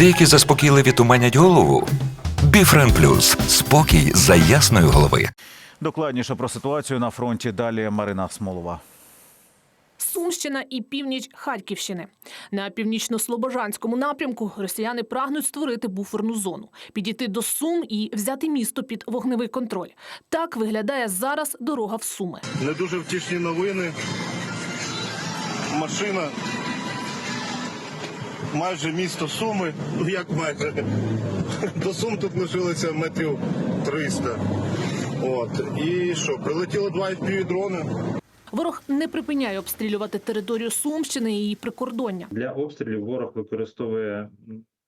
Деякі заспокійливі туманять голову. Біфрен Плюс спокій за ясної голови. Докладніше про ситуацію на фронті далі Марина Смолова. Сумщина і північ Харківщини на північно-слобожанському напрямку росіяни прагнуть створити буферну зону, підійти до Сум і взяти місто під вогневий контроль. Так виглядає зараз дорога в Суми. Не дуже втішні новини. Машина. Майже місто Суми. Ну як майже. До Сум тут лишилося метрів 300. От. І що, прилетіло два дрони. Ворог не припиняє обстрілювати територію Сумщини і її прикордоння. Для обстрілів ворог використовує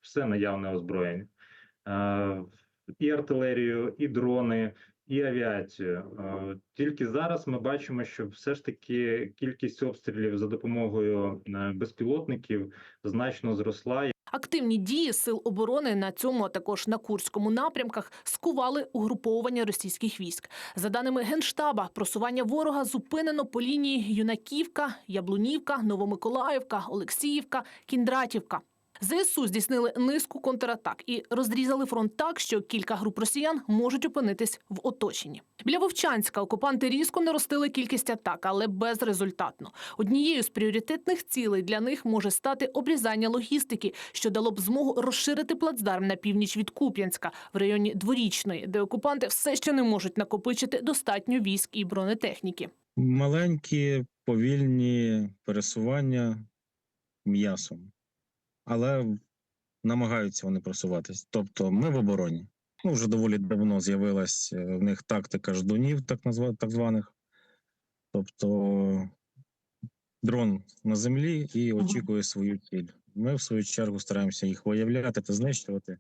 все наявне озброєння. Е, І артилерію, і дрони, і авіацію. Е, Тільки зараз ми бачимо, що все ж таки кількість обстрілів за допомогою е, безпілотників значно зросла. Активні дії сил оборони на цьому, а також на Курському напрямках скували угруповування російських військ. За даними генштаба, просування ворога зупинено по лінії Юнаківка, Яблунівка, Новомиколаївка, Олексіївка, Кіндратівка. ЗСУ здійснили низку контратак і розрізали фронт так, що кілька груп росіян можуть опинитись в оточенні. Біля Вовчанська окупанти різко наростили кількість атак, але безрезультатно. Однією з пріоритетних цілей для них може стати обрізання логістики, що дало б змогу розширити плацдарм на північ від Куп'янська в районі Дворічної, де окупанти все ще не можуть накопичити достатньо військ і бронетехніки. маленькі, повільні пересування м'ясом, але намагаються вони просуватись. Тобто ми в обороні. Ну, вже доволі давно з'явилась е, в них тактика ждунів, так назва, так званих. Тобто дрон на землі і очікує свою ціль. Ми, в свою чергу, стараємося їх виявляти та знищувати,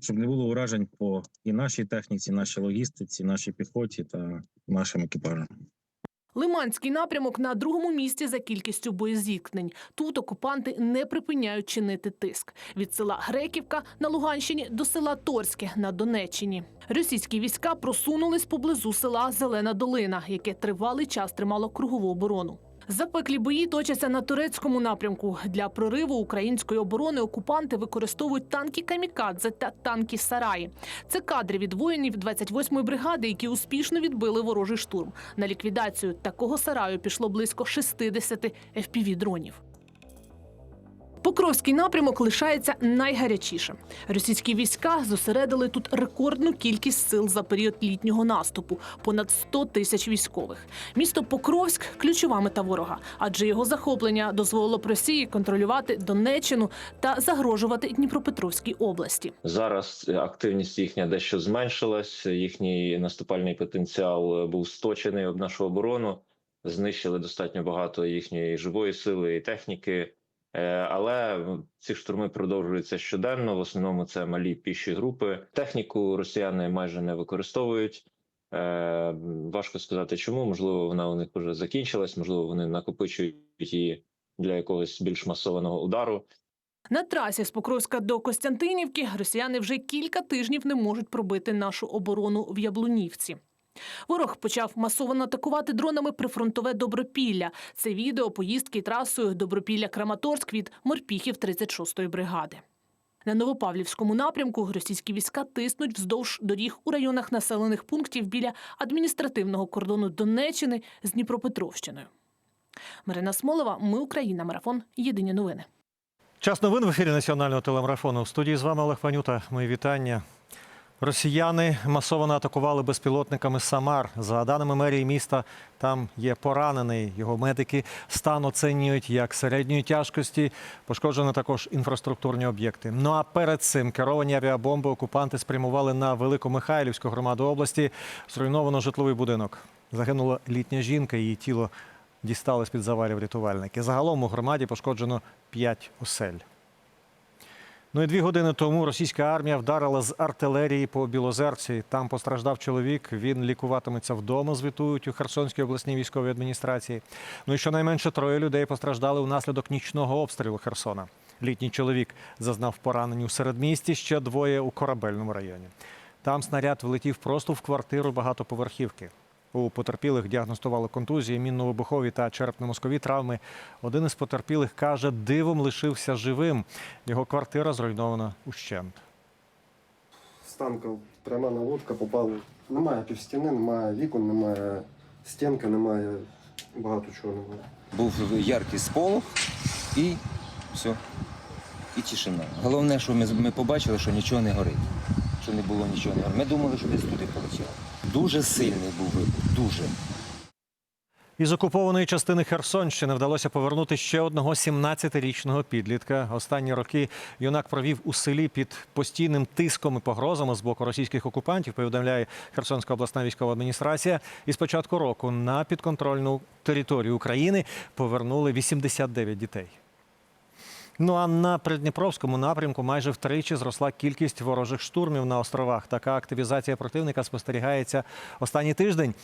щоб не було уражень по і нашій техніці, нашій логістиці, нашій піхоті та нашим екіпажам. Лиманський напрямок на другому місці за кількістю боєзіткнень. Тут окупанти не припиняють чинити тиск від села Греківка на Луганщині до села Торське на Донеччині. Російські війська просунулись поблизу села Зелена Долина, яке тривалий час тримало кругову оборону. Запеклі бої точаться на турецькому напрямку. Для прориву української оборони окупанти використовують танки камікадзе та танки сараї. Це кадри від воїнів 28-ї бригади, які успішно відбили ворожий штурм. На ліквідацію такого сараю пішло близько 60 FPV-дронів. Покровський напрямок лишається найгарячішим. Російські війська зосередили тут рекордну кількість сил за період літнього наступу понад 100 тисяч військових. Місто Покровськ ключова мета ворога, адже його захоплення дозволило б Росії контролювати Донеччину та загрожувати Дніпропетровській області. Зараз активність їхня дещо зменшилась. Їхній наступальний потенціал був сточений об нашу оборону. Знищили достатньо багато їхньої живої сили і техніки. Е, Але ці штурми продовжуються щоденно. В основному це малі піші групи. Техніку росіяни майже не використовують. Е, Важко сказати, чому. Можливо, вона у них вже закінчилась, можливо, вони накопичують її для якогось більш масованого удару. На трасі з Покровська до Костянтинівки росіяни вже кілька тижнів не можуть пробити нашу оборону в Яблунівці. Ворог почав масово атакувати дронами прифронтове Добропілля. Це відео поїздки трасою Добропілля-Краматорськ від морпіхів 36-ї бригади. На Новопавлівському напрямку російські війська тиснуть вздовж доріг у районах населених пунктів біля адміністративного кордону Донеччини з Дніпропетровщиною. Марина Смолова, Ми Україна. Марафон. Єдині новини. Час новин в ефірі національного телемарафону. В студії з вами Олег Панюта. Мої вітання. Росіяни масово атакували безпілотниками Самар. За даними мерії міста, там є поранений. Його медики стан оцінюють як середньої тяжкості. Пошкоджено також інфраструктурні об'єкти. Ну а перед цим керовані авіабомби окупанти спрямували на Великомихайлівську громаду області. Зруйновано житловий будинок. Загинула літня жінка. Її тіло дістали з-під завалів рятувальники. Загалом у громаді пошкоджено п'ять осель. Ну і дві години тому російська армія вдарила з артилерії по Білозерці. Там постраждав чоловік. Він лікуватиметься вдома. Звітують у Херсонській обласній військовій адміністрації. Ну і щонайменше троє людей постраждали внаслідок нічного обстрілу Херсона. Літній чоловік зазнав поранень у середмісті, ще двоє у корабельному районі. Там снаряд влетів просто в квартиру багатоповерхівки. У потерпілих діагностували контузії, мінно-вибухові та черепно-мозкові травми. Один із потерпілих каже, дивом лишився живим. Його квартира зруйнована ущент. з танка пряма наводка попали. Немає півстіни, немає вікон, немає стінки, немає багато чого немає. Був яркий сполох і все. І тишина. Головне, що ми, ми побачили, що нічого не горить. Що не було нічого не горить. Ми думали, що десь туди полетіло. Дуже сильний був вибух. Дуже. Із окупованої частини Херсонщини вдалося повернути ще одного 17-річного підлітка. Останні роки юнак провів у селі під постійним тиском і погрозами з боку російських окупантів. Повідомляє Херсонська обласна військова адміністрація. І з початку року на підконтрольну територію України повернули 89 дітей. Ну а на Придніпровському напрямку майже втричі зросла кількість ворожих штурмів на островах. Така активізація противника спостерігається останній тиждень.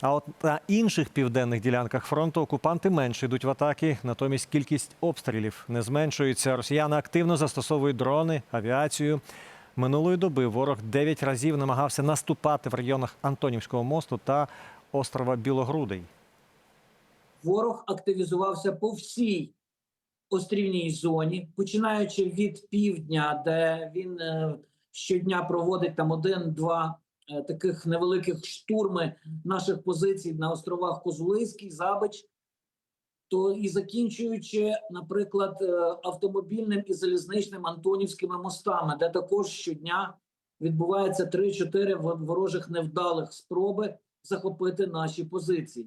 А от на інших південних ділянках фронту окупанти менше йдуть в атаки, натомість кількість обстрілів не зменшується. Росіяни активно застосовують дрони, авіацію. Минулої доби ворог 9 разів намагався наступати в районах Антонівського мосту та острова Білогрудий. ворог активізувався по всій острівній зоні, починаючи від півдня, де він е, щодня проводить там один-два е, таких невеликих штурми наших позицій на островах Козулиський, Забич, то і закінчуючи, наприклад, е, автомобільним і залізничним Антонівськими мостами, де також щодня відбувається 3-4 в- ворожих невдалих спроби захопити наші позиції.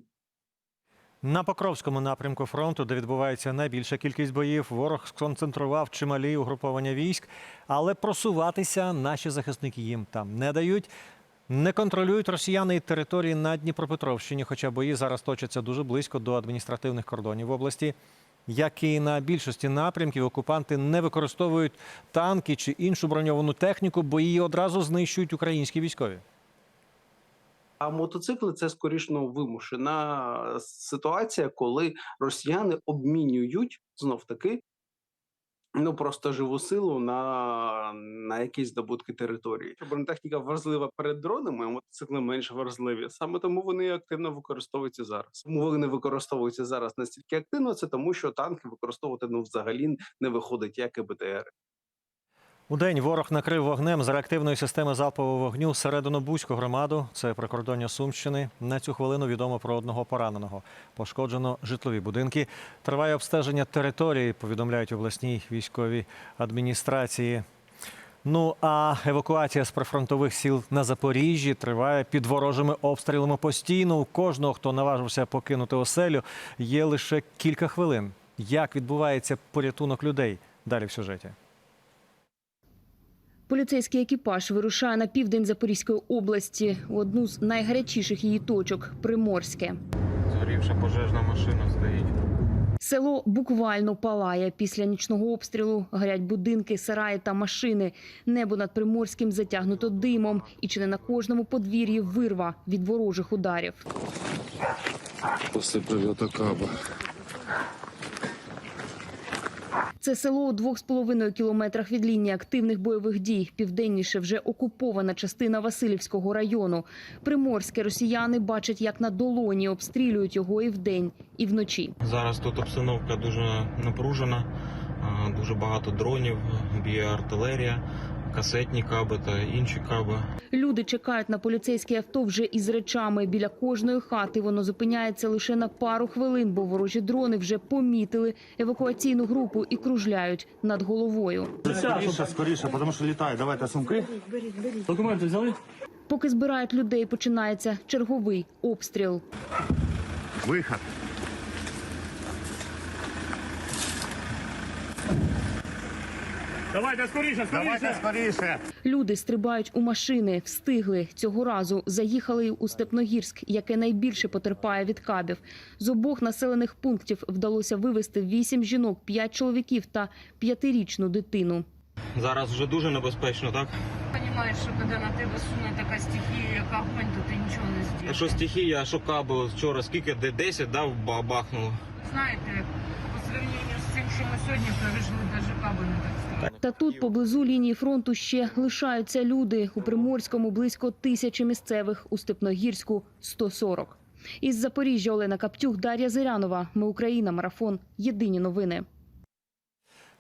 На Покровському напрямку фронту, де відбувається найбільша кількість боїв, ворог сконцентрував чималі угруповання військ, але просуватися наші захисники їм там не дають. Не контролюють росіяни і території на Дніпропетровщині, хоча бої зараз точаться дуже близько до адміністративних кордонів в області. Як і на більшості напрямків, окупанти не використовують танки чи іншу броньовану техніку, бо її одразу знищують українські військові. А мотоцикли це скоріш ну, вимушена ситуація, коли росіяни обмінюють знов таки ну просто живу силу на, на якісь здобутки території. Бронетехніка важлива перед дронами, а мотоцикли менш важливі. Саме тому вони активно використовуються зараз. Тому вони використовуються зараз настільки активно, це тому, що танки використовувати ну взагалі не виходить, як і БТР. У день ворог накрив вогнем з реактивної системи залпового вогню середину Бузьку громаду. Це прикордоння Сумщини. На цю хвилину відомо про одного пораненого. Пошкоджено житлові будинки. Триває обстеження території, повідомляють обласній військовій адміністрації. Ну а евакуація з прифронтових сіл на Запоріжжі триває під ворожими обстрілами постійно. У кожного, хто наважився покинути оселю, є лише кілька хвилин. Як відбувається порятунок людей? Далі в сюжеті. Поліцейський екіпаж вирушає на південь Запорізької області у одну з найгарячіших її точок Приморське. Згорівша пожежна машина стоїть. Село буквально палає після нічного обстрілу. Горять будинки, сараї та машини. Небо над Приморським затягнуто димом, і чи не на кожному подвір'ї вирва від ворожих ударів. Після прильоту каба. Це село у двох з половиною кілометрах від лінії активних бойових дій. Південніше вже окупована частина Васильівського району. Приморське росіяни бачать, як на долоні обстрілюють його і вдень, і вночі. Зараз тут обстановка дуже напружена, дуже багато дронів, б'є артилерія, касетні каби та інші каби. Люди чекають на поліцейське авто вже із речами. Біля кожної хати воно зупиняється лише на пару хвилин, бо ворожі дрони вже помітили евакуаційну групу і кружляють над головою. Скоріше, скоріше, тому що літає. Давайте сумки. Документи взяли? Поки збирають людей, починається черговий обстріл. Вихід. Давайте скоріше, Давайте скоріше. Люди стрибають у машини, встигли. Цього разу заїхали у Степногірськ, яке найбільше потерпає від кабів. З обох населених пунктів вдалося вивезти вісім жінок, п'ять чоловіків та п'ятирічну дитину. Зараз вже дуже небезпечно, так? Понимаешь, що коли на тебе суне така стихія, як огонь, то ти нічого не А зробиш. що стихія, а що каби? Вчора скільки? Де 10 дав бахнуло. Знаєте, по цим якщо ми сьогодні до ЖК, би не так стало. Та тут поблизу лінії фронту ще лишаються люди. У Приморському близько тисячі місцевих, у Степногірську – 140. Із Запоріжжя Олена Каптюх, Дар'я Зирянова. Ми Україна. Марафон. Єдині новини.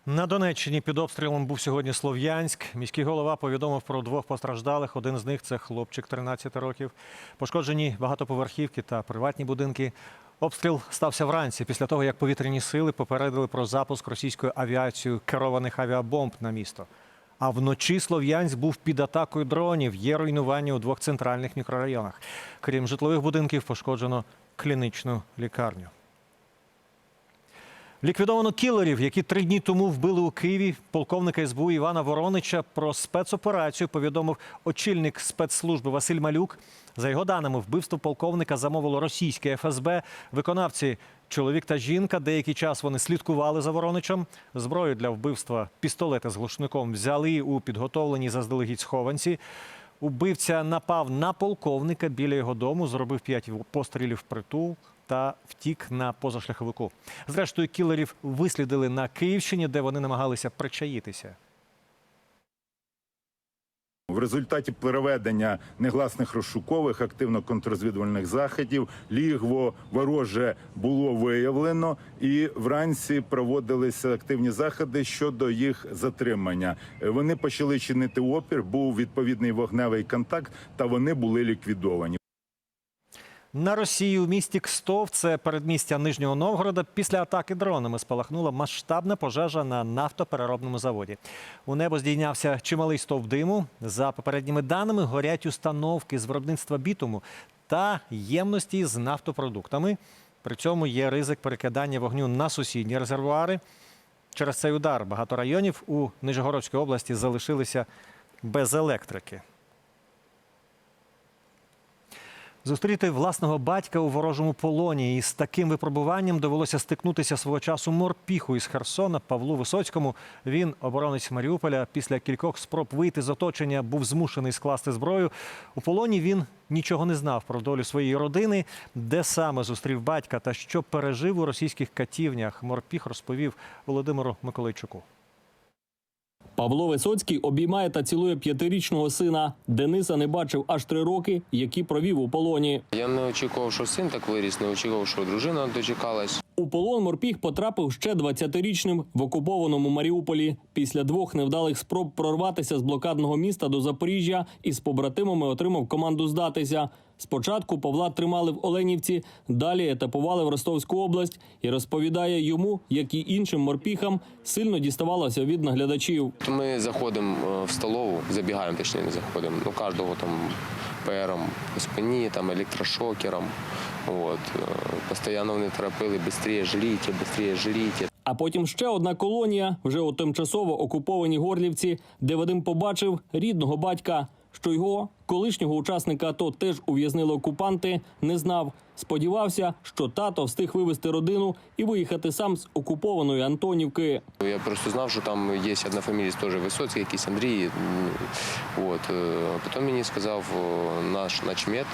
На Донеччині під обстрілом був сьогодні Слов'янськ. Міський голова повідомив про двох постраждалих. Один з них це хлопчик 13 років. Пошкоджені багатоповерхівки та приватні будинки. Обстріл стався вранці після того, як повітряні сили попередили про запуск російською авіацією керованих авіабомб на місто. А вночі Слов'янськ був під атакою дронів. Є руйнування у двох центральних мікрорайонах. Крім житлових будинків, пошкоджено клінічну лікарню. Ліквідовано кілерів, які три дні тому вбили у Києві полковника СБУ Івана Воронича. Про спецоперацію повідомив очільник спецслужби Василь Малюк. За його даними, вбивство полковника замовило російське ФСБ. Виконавці чоловік та жінка. Деякий час вони слідкували за Вороничем. Зброю для вбивства пістолети з глушником взяли у підготовленій заздалегідь схованці. Убивця напав на полковника біля його дому, зробив п'ять пострілів в притул та втік на позашляховику. Зрештою, кілерів вислідили на Київщині, де вони намагалися причаїтися. В результаті проведення негласних розшукових активно-контррозвідувальних заходів лігво вороже було виявлено, і вранці проводилися активні заходи щодо їх затримання. Вони почали чинити опір, був відповідний вогневий контакт, та вони були ліквідовані. На Росії у місті Кстов, це передмістя Нижнього Новгорода, після атаки дронами спалахнула масштабна пожежа на нафтопереробному заводі. У небо здійнявся чималий стовп диму. За попередніми даними горять установки з виробництва бітуму та ємності з нафтопродуктами. При цьому є ризик перекидання вогню на сусідні резервуари. Через цей удар багато районів у Нижегородській області залишилися без електрики. Зустріти власного батька у ворожому полоні. І з таким випробуванням довелося стикнутися свого часу морпіху із Херсона Павлу Висоцькому. Він, оборонець Маріуполя, після кількох спроб вийти з оточення, був змушений скласти зброю. У полоні він нічого не знав про долю своєї родини, де саме зустрів батька та що пережив у російських катівнях. Морпіх розповів Володимиру Миколайчуку. Павло Висоцький обіймає та цілує п'ятирічного сина. Дениса не бачив аж три роки, які провів у полоні. Я не очікував, що син так виріс, не очікував, що дружина дочекалась. У полон морпіг потрапив ще 20-річним в окупованому Маріуполі. Після двох невдалих спроб прорватися з блокадного міста до Запоріжжя із побратимами отримав команду здатися. Спочатку Павла тримали в Оленівці, далі етапували в Ростовську область і розповідає йому, як і іншим морпіхам, сильно діставалося від наглядачів. Ми заходимо е, в столову, забігаємо, точніше, не заходимо. Ну, кожного там пером по спині, там електрошокером. От. е, Постійно вони трапили, швидше жріть, швидше жріть. А потім ще одна колонія вже у тимчасово окупованій Горлівці, де Вадим побачив рідного батька, що його колишнього учасника АТО теж ув'язнили окупанти, не знав. Сподівався, що тато встиг вивезти родину і виїхати сам з окупованої Антонівки. Я просто знав, що там є одна фамілія теж Висоцький, якийсь Андрій. От. е, Потім мені сказав о, наш начмет,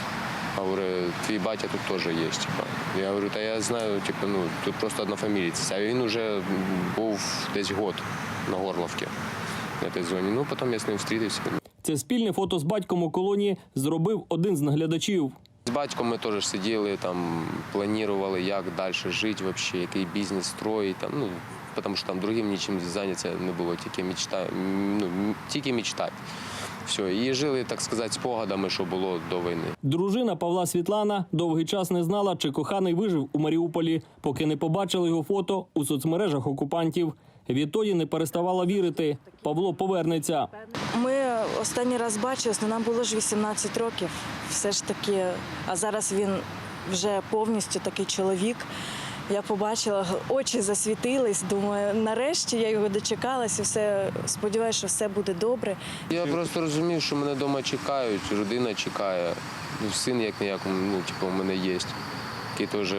говорить, твій батя тут теж є. Я говорю, та я знаю, типу, ну, тут просто одна фамілія. А він вже був десь год на Горловці на тій зоні. Ну, потім я з ним зустрівся. Це спільне фото з батьком у колонії зробив один з наглядачів. З батьком ми теж сиділи, там, планували, як далі жити, вообще, який бізнес строїть. Там, ну, тому що там другим нічим зайнятися не було, тільки мечта, ну, тільки мечтати. Все, і жили, так сказати, спогадами, що було до війни. Дружина Павла Світлана довгий час не знала, чи коханий вижив у Маріуполі, поки не побачила його фото у соцмережах окупантів. Відтоді не переставала вірити. Павло повернеться. Ми останній раз бачились, ну нам було ж 18 років. Все ж таки, а зараз він вже повністю такий чоловік. Я побачила, очі засвітились. Думаю, нарешті я його дочекалась і все сподіваюся, що все буде добре. Я просто розумів, що мене вдома чекають, родина чекає. Ну, Син як ніяк, ну, типу, у мене є. Який теж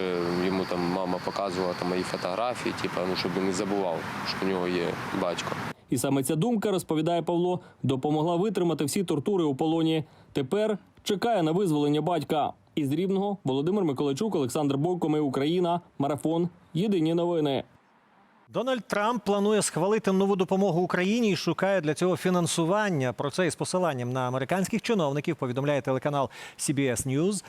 йому там мама показувала там, мої фотографії, типу, ну, щоб він не забував, що у нього є батько. І саме ця думка, розповідає Павло, допомогла витримати всі тортури у полоні. Тепер чекає на визволення батька. Із Рівного Володимир Миколайчук, Олександр Бойко, Ми Україна, Марафон. Єдині новини. Дональд Трамп планує схвалити нову допомогу Україні і шукає для цього фінансування. Про це із посиланням на американських чиновників повідомляє телеканал CBS News.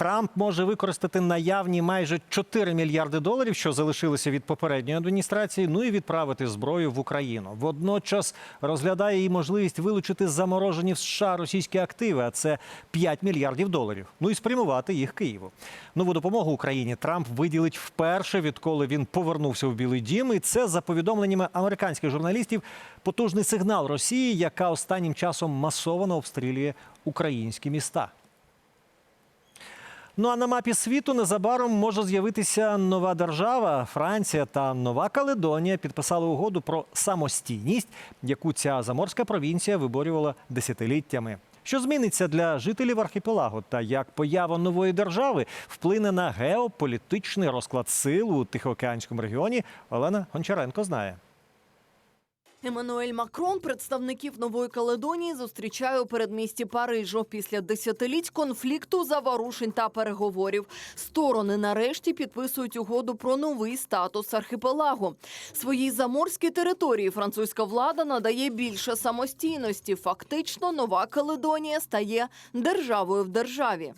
Трамп може використати наявні майже 4 мільярди доларів, що залишилися від попередньої адміністрації, ну і відправити зброю в Україну. Водночас розглядає і можливість вилучити заморожені в США російські активи, а це 5 мільярдів доларів. Ну і спрямувати їх Києву. Нову допомогу Україні Трамп виділить вперше, відколи він повернувся в Білий Дім. І це за повідомленнями американських журналістів потужний сигнал Росії, яка останнім часом масово обстрілює українські міста. Ну а на мапі світу незабаром може з'явитися нова держава. Франція та Нова Каледонія підписали угоду про самостійність, яку ця заморська провінція виборювала десятиліттями. Що зміниться для жителів архіпелагу та як поява нової держави вплине на геополітичний розклад сил у Тихоокеанському регіоні? Олена Гончаренко знає. Еммануель Макрон представників Нової Каледонії зустрічає у передмісті Парижу після десятиліть конфлікту, заворушень та переговорів. Сторони нарешті підписують угоду про новий статус архіпелагу. Своїй заморській території французька влада надає більше самостійності. Фактично, Нова Каледонія стає державою в державі.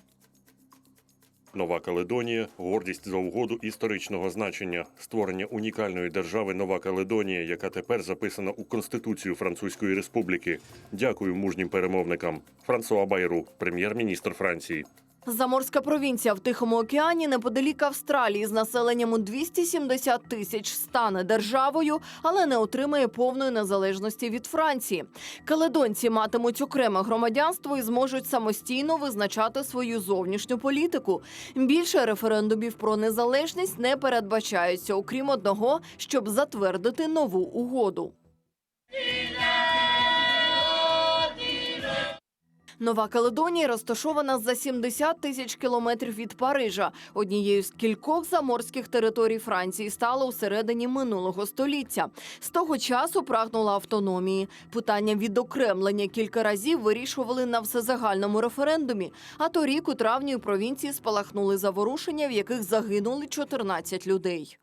Нова Каледонія гордість за угоду історичного значення, створення унікальної держави Нова Каледонія, яка тепер записана у Конституцію Французької Республіки. Дякую мужнім перемовникам. Франсуа Байру, прем'єр-міністр Франції. Заморська провінція в Тихому океані неподалік Австралії з населенням у 270 тисяч стане державою, але не отримає повної незалежності від Франції. Каледонці матимуть окреме громадянство і зможуть самостійно визначати свою зовнішню політику. Більше референдумів про незалежність не передбачаються, окрім одного, щоб затвердити нову угоду. Нова Каледонія розташована за 70 тисяч кілометрів від Парижа. Однією з кількох заморських територій Франції стала у середині минулого століття. З того часу прагнула автономії. Питання відокремлення кілька разів вирішували на всезагальному референдумі. А торік у травні у провінції спалахнули заворушення, в яких загинули 14 людей.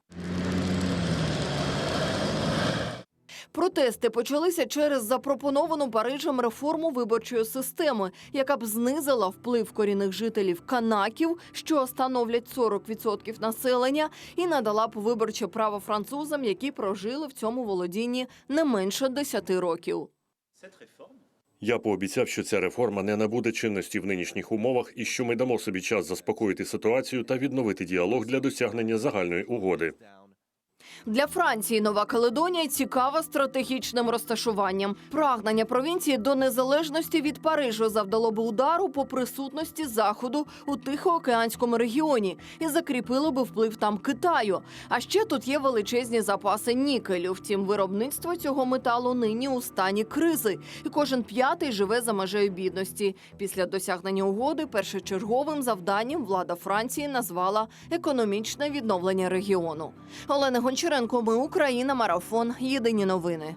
Протести почалися через запропоновану Парижем реформу виборчої системи, яка б знизила вплив корінних жителів канаків, що становлять 40% населення, і надала б виборче право французам, які прожили в цьому володінні не менше 10 років. Я пообіцяв, що ця реформа не набуде чинності в нинішніх умовах і що ми дамо собі час заспокоїти ситуацію та відновити діалог для досягнення загальної угоди. Для Франції Нова Каледонія цікава стратегічним розташуванням. Прагнення провінції до незалежності від Парижу завдало би удару по присутності заходу у Тихоокеанському регіоні і закріпило би вплив там Китаю. А ще тут є величезні запаси нікелю. Втім, виробництво цього металу нині у стані кризи, і кожен п'ятий живе за межею бідності. Після досягнення угоди першочерговим завданням влада Франції назвала економічне відновлення регіону. Олена Гончаренко, ми Україна, марафон. Єдині новини.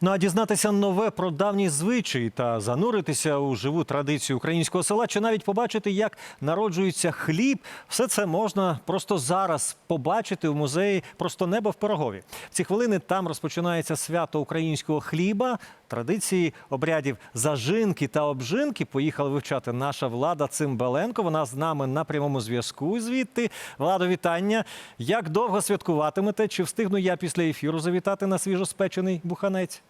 Ну а дізнатися нове про давні звичаї та зануритися у живу традицію українського села, чи навіть побачити, як народжується хліб, все це можна просто зараз побачити у музеї Просто небо в Пирогові. В ці хвилини там розпочинається свято українського хліба. Традиції обрядів зажинки та обжинки поїхала вивчати наша влада Цимбаленко. Вона з нами на прямому зв'язку. Звідти владо, вітання. Як довго святкуватимете? Чи встигну я після ефіру завітати на свіжоспечений буханець?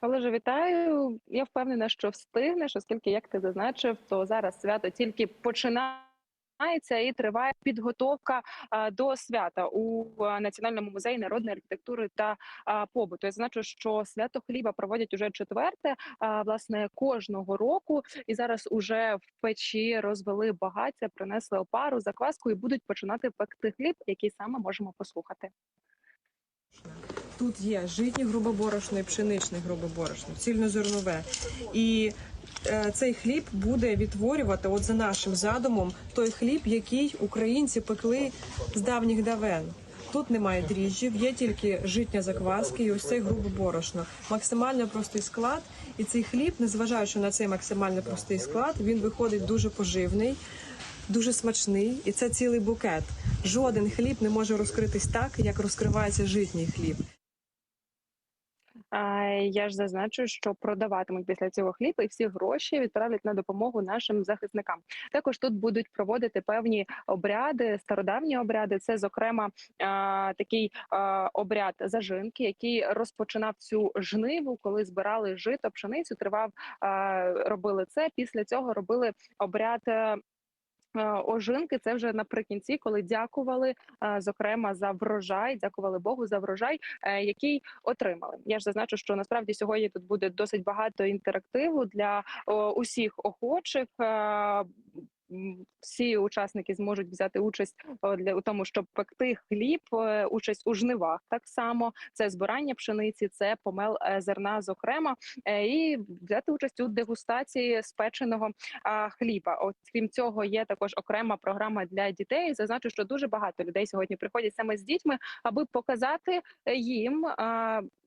Олеже, вітаю. Я впевнена, що встигнеш, оскільки, як ти зазначив, то зараз свято тільки починається і триває підготовка до свята у Національному музеї народної архітектури та побуту. Я зазначу, що свято хліба проводять уже четверте, власне, кожного року. І зараз уже в печі розвели багаття, принесли опару, закваску і будуть починати пекти хліб, який саме можемо послухати. Тут є житнє грубоборошно і пшеничне грубоборошно, цільнозернове. І цей хліб буде відтворювати, от за нашим задумом, той хліб, який українці пекли з давніх давен. Тут немає дріжджів, є тільки житня закваски і ось цей грубоборошно. Максимально простий склад. І цей хліб, незважаючи на цей максимально простий склад, він виходить дуже поживний. дуже смачний, і це цілий букет. Жоден хліб не може розкритись так, як розкривається житній хліб. Я ж зазначу, що продаватимуть після цього хліб і всі гроші відправлять на допомогу нашим захисникам. Також тут будуть проводити певні обряди, стародавні обряди. Це, зокрема, такий обряд зажинки, який розпочинав цю жниву, коли збирали жито, пшеницю. Тривав, робили це. Після цього робили обряд. Е, Ожинки це вже наприкінці, коли дякували е, зокрема за врожай, дякували Богу за врожай, е, який отримали. Я ж зазначу, що насправді сьогодні тут буде досить багато інтерактиву для усіх охочих. Е, Всі учасники зможуть взяти участь для у тому, щоб пекти хліб, е, участь у жнивах. Так само це збирання пшениці, це помел е, зерна, зокрема, е, і взяти участь у дегустації спеченого хліба. От крім цього, є також окрема програма для дітей. Зазначу, що дуже багато людей сьогодні приходять саме з дітьми, аби показати е, їм,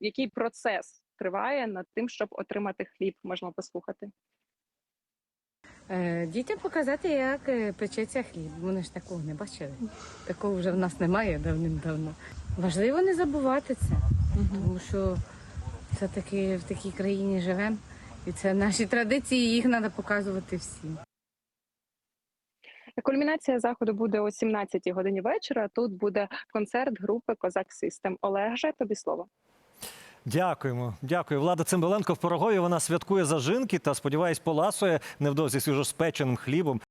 який процес триває над тим, щоб отримати хліб. Можна послухати. Е, Дітям показати, як е, печеться хліб. Вони ж такого не бачили. Такого вже в нас немає давним-давно. Важливо не забувати це, тому що все таки в такій країні живемо, і це наші традиції, їх треба показувати всім. Кульмінація заходу буде о 17-й годині вечора. Тут буде концерт групи Козак Систем. Олеже, тобі слово. Дякуємо. Дякую. Влада Цимбаленко в Пирогові. Вона святкує зажинки та, сподіваюсь, поласує невдовзі свіжоспеченим хлібом.